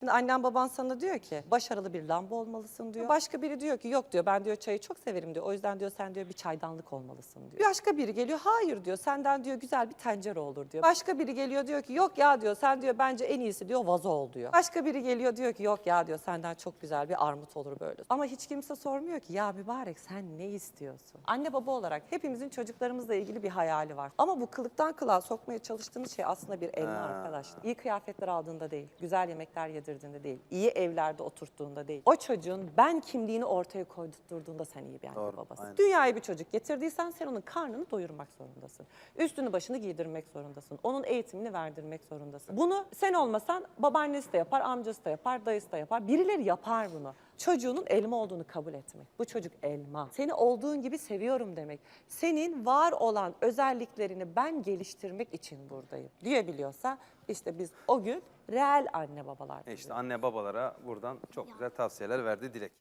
Şimdi annen baban sana diyor ki başarılı bir lamba olmalısın diyor. Başka biri diyor ki yok diyor ben diyor çayı çok severim diyor. O yüzden diyor sen diyor bir çaydanlık olmalısın diyor. Başka biri geliyor hayır diyor senden diyor güzel bir tencere olur diyor. Başka biri geliyor diyor ki yok ya diyor sen diyor bence en iyisi diyor vazo ol diyor. Başka biri geliyor diyor ki yok ya diyor senden çok güzel bir armut olur böyle. Ama hiç kimse sormuyor ki ya mübarek sen ne istiyorsun? Anne baba olarak hepimizin çocuklarımızla ilgili bir hayali var. Ama bu kılıktan kılığa sokmaya çalıştığımız şey aslında bir elma arkadaşlar. İyi kıyafetler aldığında değil, güzel yemekler yedirdiğinde değil, iyi evlerde oturttuğunda değil. O çocuğun ben kimliğini ortaya koydurttuğunda sen iyi bir anne Doğru, babasın. aynen. Dünyaya bir çocuk getirdiysen sen onun karnını doyurmak zorundasın. Üstünü başını giydirmek zorundasın. Onun eğitimini verdirmek zorundasın. Bunu sen olmasan babaannesi de yapar, amcası da yapar, dayısı da yapar. Birileri yapar bunu. Çocuğunun elma olduğunu kabul etmek. Bu çocuk elma. Seni olduğun gibi seviyorum demek. Senin var olan özelliklerini ben geliştirmek için buradayım diyebiliyorsa işte biz o gün reel anne babalar. E İşte anne babalara buradan çok güzel tavsiyeler verdi Dilek.